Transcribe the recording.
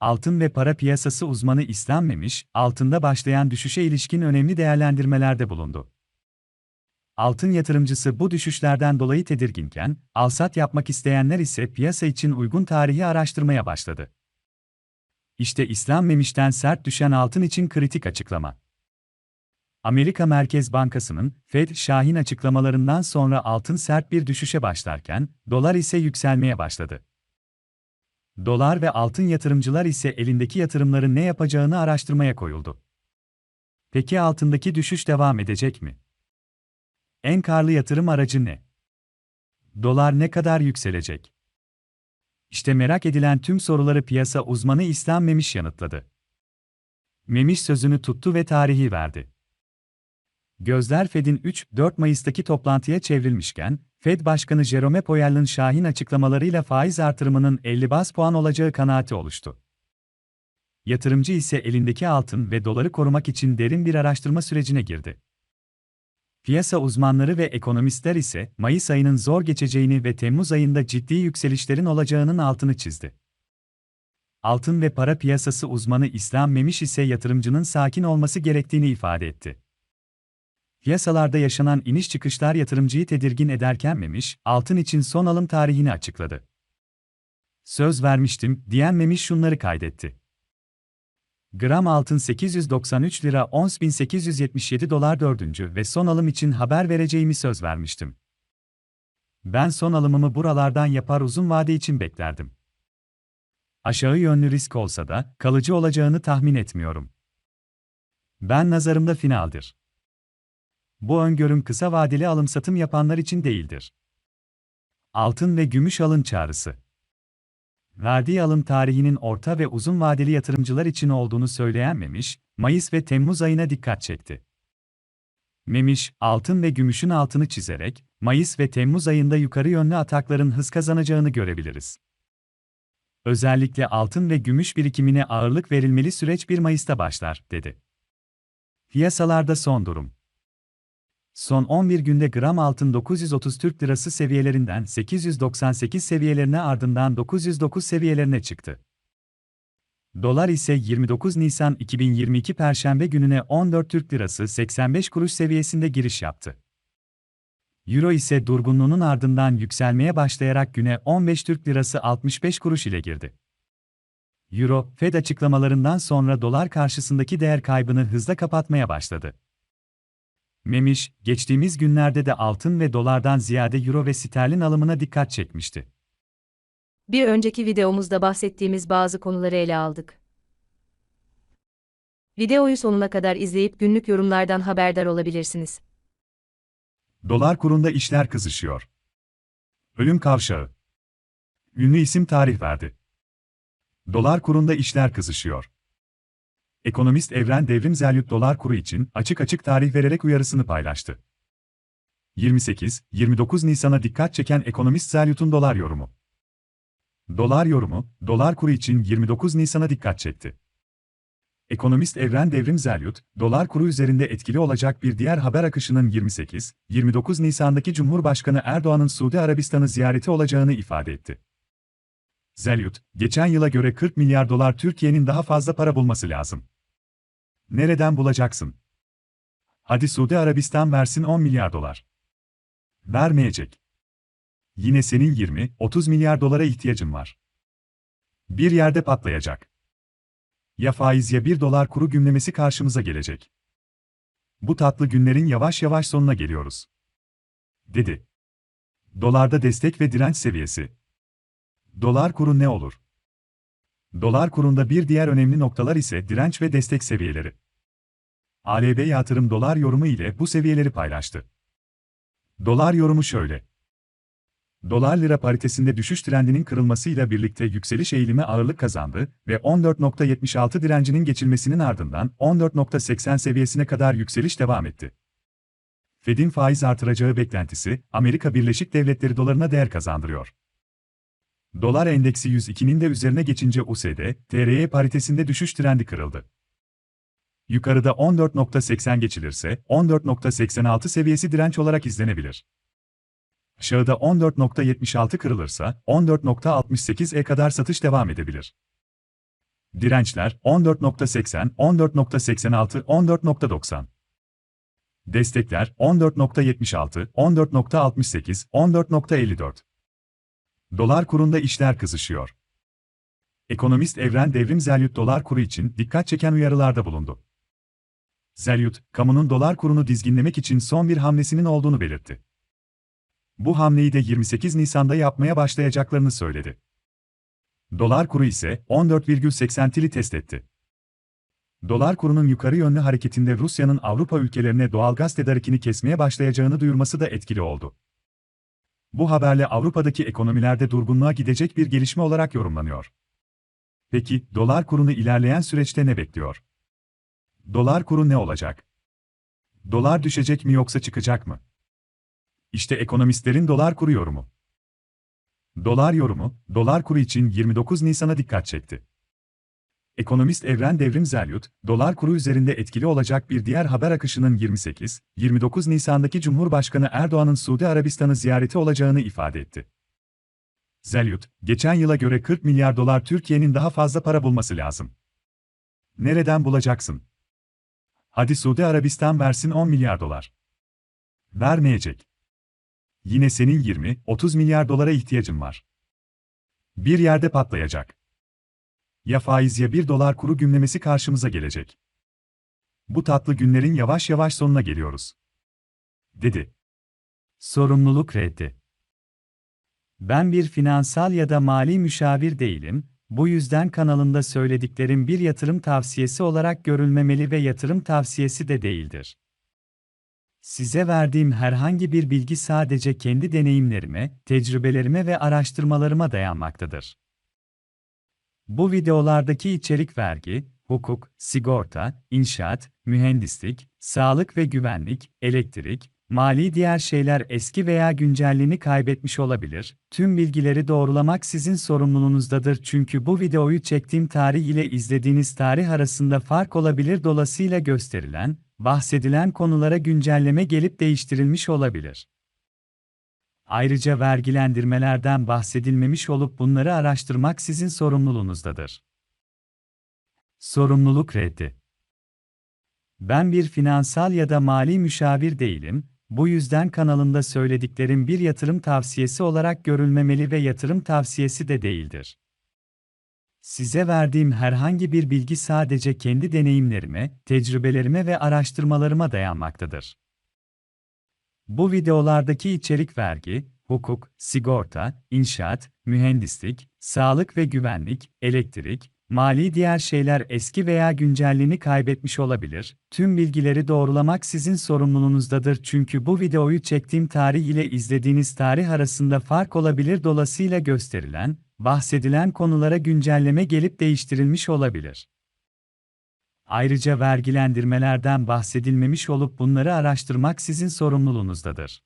Altın ve para piyasası uzmanı İslam Memiş, altında başlayan düşüşe ilişkin önemli değerlendirmelerde bulundu. Altın yatırımcısı bu düşüşlerden dolayı tedirginken, alsat yapmak isteyenler ise piyasa için uygun tarihi araştırmaya başladı. İşte İslam Memiş'ten sert düşen altın için kritik açıklama. Amerika Merkez Bankası'nın Fed Şahin açıklamalarından sonra altın sert bir düşüşe başlarken, dolar ise yükselmeye başladı. Dolar ve altın yatırımcılar ise elindeki yatırımların ne yapacağını araştırmaya koyuldu. Peki altındaki düşüş devam edecek mi? En karlı yatırım aracı ne? Dolar ne kadar yükselecek? İşte merak edilen tüm soruları piyasa uzmanı İslam Memiş yanıtladı. Memiş sözünü tuttu ve tarihi verdi. Gözler Fed'in 3-4 Mayıs'taki toplantıya çevrilmişken, Fed Başkanı Jerome Powell'ın şahin açıklamalarıyla faiz artırımının 50 bas puan olacağı kanaati oluştu. Yatırımcı ise elindeki altın ve doları korumak için derin bir araştırma sürecine girdi. Piyasa uzmanları ve ekonomistler ise Mayıs ayının zor geçeceğini ve Temmuz ayında ciddi yükselişlerin olacağının altını çizdi. Altın ve para piyasası uzmanı İslam Memiş ise yatırımcının sakin olması gerektiğini ifade etti. Piyasalarda yaşanan iniş çıkışlar yatırımcıyı tedirgin ederken Memiş, altın için son alım tarihini açıkladı. Söz vermiştim, diyen Memiş şunları kaydetti. Gram altın 893 lira 10.877 dolar dördüncü ve son alım için haber vereceğimi söz vermiştim. Ben son alımımı buralardan yapar uzun vade için beklerdim. Aşağı yönlü risk olsa da kalıcı olacağını tahmin etmiyorum. Ben nazarımda finaldir. Bu öngörüm kısa vadeli alım-satım yapanlar için değildir. Altın ve gümüş alın çağrısı. Verdiği alım tarihinin orta ve uzun vadeli yatırımcılar için olduğunu söyleyen Memiş, Mayıs ve Temmuz ayına dikkat çekti. Memiş, altın ve gümüşün altını çizerek, Mayıs ve Temmuz ayında yukarı yönlü atakların hız kazanacağını görebiliriz. Özellikle altın ve gümüş birikimine ağırlık verilmeli süreç 1 Mayıs'ta başlar, dedi. Piyasalarda son durum. Son 11 günde gram altın 930 Türk Lirası seviyelerinden 898 seviyelerine ardından 909 seviyelerine çıktı. Dolar ise 29 Nisan 2022 Perşembe gününe 14 Türk Lirası 85 kuruş seviyesinde giriş yaptı. Euro ise durgunluğunun ardından yükselmeye başlayarak güne 15 Türk Lirası 65 kuruş ile girdi. Euro, Fed açıklamalarından sonra dolar karşısındaki değer kaybını hızla kapatmaya başladı. Memiş, geçtiğimiz günlerde de altın ve dolardan ziyade euro ve sterlin alımına dikkat çekmişti. Bir önceki videomuzda bahsettiğimiz bazı konuları ele aldık. Videoyu sonuna kadar izleyip günlük yorumlardan haberdar olabilirsiniz. Dolar kurunda işler kızışıyor. Ölüm kavşağı. Ünlü isim tarih verdi. Dolar kurunda işler kızışıyor. Ekonomist Evren Devrim Zelyut dolar kuru için açık açık tarih vererek uyarısını paylaştı. 28-29 Nisan'a dikkat çeken ekonomist Zelyut'un dolar yorumu. Dolar yorumu, dolar kuru için 29 Nisan'a dikkat çekti. Ekonomist Evren Devrim Zelyut, dolar kuru üzerinde etkili olacak bir diğer haber akışının 28-29 Nisan'daki Cumhurbaşkanı Erdoğan'ın Suudi Arabistan'ı ziyareti olacağını ifade etti. Zelyut, geçen yıla göre 40 milyar dolar Türkiye'nin daha fazla para bulması lazım. Nereden bulacaksın? Hadi Suudi Arabistan versin 10 milyar dolar. Vermeyecek. Yine senin 20-30 milyar dolara ihtiyacın var. Bir yerde patlayacak. Ya faiz ya 1 dolar kuru gümlemesi karşımıza gelecek. Bu tatlı günlerin yavaş yavaş sonuna geliyoruz. Dedi. Dolarda destek ve direnç seviyesi. Dolar kuru ne olur? Dolar kurunda bir diğer önemli noktalar ise direnç ve destek seviyeleri. ALB yatırım dolar yorumu ile bu seviyeleri paylaştı. Dolar yorumu şöyle. Dolar lira paritesinde düşüş trendinin kırılmasıyla birlikte yükseliş eğilimi ağırlık kazandı ve 14.76 direncinin geçilmesinin ardından 14.80 seviyesine kadar yükseliş devam etti. Fed'in faiz artıracağı beklentisi Amerika Birleşik Devletleri dolarına değer kazandırıyor. Dolar endeksi 102'nin de üzerine geçince USD, TRY paritesinde düşüş trendi kırıldı. Yukarıda 14.80 geçilirse 14.86 seviyesi direnç olarak izlenebilir. Aşağıda 14.76 kırılırsa 14.68'e kadar satış devam edebilir. Dirençler 14.80, 14.86, 14.90. Destekler 14.76, 14.68, 14.54. Dolar kurunda işler kızışıyor. Ekonomist Evren Devrim Zelyut dolar kuru için dikkat çeken uyarılarda bulundu. Zelyut, kamunun dolar kurunu dizginlemek için son bir hamlesinin olduğunu belirtti. Bu hamleyi de 28 Nisan'da yapmaya başlayacaklarını söyledi. Dolar kuru ise 14,80'li test etti. Dolar kurunun yukarı yönlü hareketinde Rusya'nın Avrupa ülkelerine doğalgaz tedarikini kesmeye başlayacağını duyurması da etkili oldu. Bu haberle Avrupa'daki ekonomilerde durgunluğa gidecek bir gelişme olarak yorumlanıyor. Peki, dolar kurunu ilerleyen süreçte ne bekliyor? Dolar kuru ne olacak? Dolar düşecek mi yoksa çıkacak mı? İşte ekonomistlerin dolar kuru yorumu. Dolar yorumu, dolar kuru için 29 Nisan'a dikkat çekti. Ekonomist Evren Devrim Zelyut, dolar kuru üzerinde etkili olacak bir diğer haber akışının 28-29 Nisan'daki Cumhurbaşkanı Erdoğan'ın Suudi Arabistan'ı ziyareti olacağını ifade etti. Zelyut, geçen yıla göre 40 milyar dolar Türkiye'nin daha fazla para bulması lazım. Nereden bulacaksın? Hadi Suudi Arabistan versin 10 milyar dolar. Vermeyecek. Yine senin 20-30 milyar dolara ihtiyacın var. Bir yerde patlayacak. Ya faiz ya 1 dolar kuru gümlemesi karşımıza gelecek. Bu tatlı günlerin yavaş yavaş sonuna geliyoruz. Dedi. Sorumluluk reddi. Ben bir finansal ya da mali müşavir değilim, bu yüzden kanalında söylediklerim bir yatırım tavsiyesi olarak görülmemeli ve yatırım tavsiyesi de değildir. Size verdiğim herhangi bir bilgi sadece kendi deneyimlerime, tecrübelerime ve araştırmalarıma dayanmaktadır. Bu videolardaki içerik vergi, hukuk, sigorta, inşaat, mühendislik, sağlık ve güvenlik, elektrik, mali diğer şeyler eski veya güncelliğini kaybetmiş olabilir. Tüm bilgileri doğrulamak sizin sorumluluğunuzdadır çünkü bu videoyu çektiğim tarih ile izlediğiniz tarih arasında fark olabilir dolayısıyla gösterilen, bahsedilen konulara güncelleme gelip değiştirilmiş olabilir. Ayrıca vergilendirmelerden bahsedilmemiş olup bunları araştırmak sizin sorumluluğunuzdadır. Sorumluluk reddi. Ben bir finansal ya da mali müşavir değilim, bu yüzden kanalında söylediklerim bir yatırım tavsiyesi olarak görülmemeli ve yatırım tavsiyesi de değildir. Size verdiğim herhangi bir bilgi sadece kendi deneyimlerime, tecrübelerime ve araştırmalarıma dayanmaktadır. Bu videolardaki içerik vergi, hukuk, sigorta, inşaat, mühendislik, sağlık ve güvenlik, elektrik, mali diğer şeyler eski veya güncelliğini kaybetmiş olabilir. Tüm bilgileri doğrulamak sizin sorumluluğunuzdadır çünkü bu videoyu çektiğim tarih ile izlediğiniz tarih arasında fark olabilir dolayısıyla gösterilen, bahsedilen konulara güncelleme gelip değiştirilmiş olabilir. Ayrıca vergilendirmelerden bahsedilmemiş olup bunları araştırmak sizin sorumluluğunuzdadır.